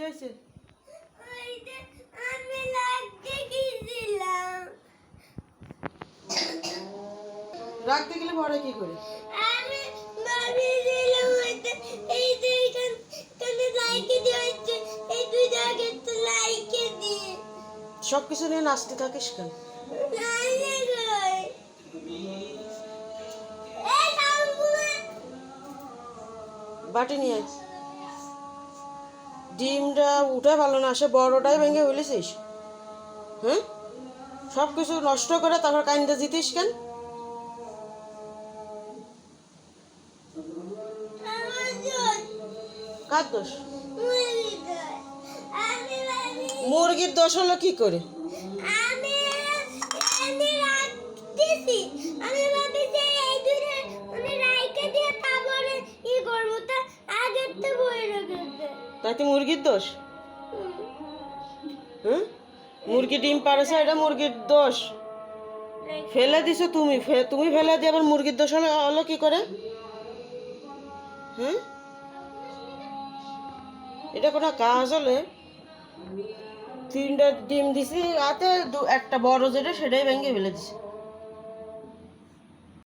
কি হয়েছে রাখতে গেলে ভরে কি করে? আমি ভাবিছিলাম হয়তো এই যে এখান এখানে লাইকে দিয়ে হচ্ছে এই দুই জায়গায় তো লাইকে দিয়ে। সব কিছু নিয়ে নাচতে থাকিস কেন? বাটি নিয়ে আয়। ডিমটা উঠে ভালো না সে বড়টাই ভেঙে ফেলেছিস। হ্যাঁ সব কিছু নষ্ট করে তারপর কাইন্দা জিতিস কেন? কার দোষ? মুরগির দোষ হলো কি করে আমি আমি রাখতেছি আমি ভাবি যে এই দূরে মানে রাইকে দিয়ে তারপরে ই করব তা আগের তো বই তাইতে মুরগির দোষ? হ্যাঁ মুরগি ডিম পারেছে এটা মুরগির দোষ। ফেলে দিছো তুমি তুমি ফেলে দিয়ে আবার মুরগির দোষ হলো কি করে? হ্যাঁ এটা কোনো কাজ হলে তিনটা ডিম দিছি, রাতে একটা বড় যেটা, সেটাই ভেঙে ফেলে দিছি।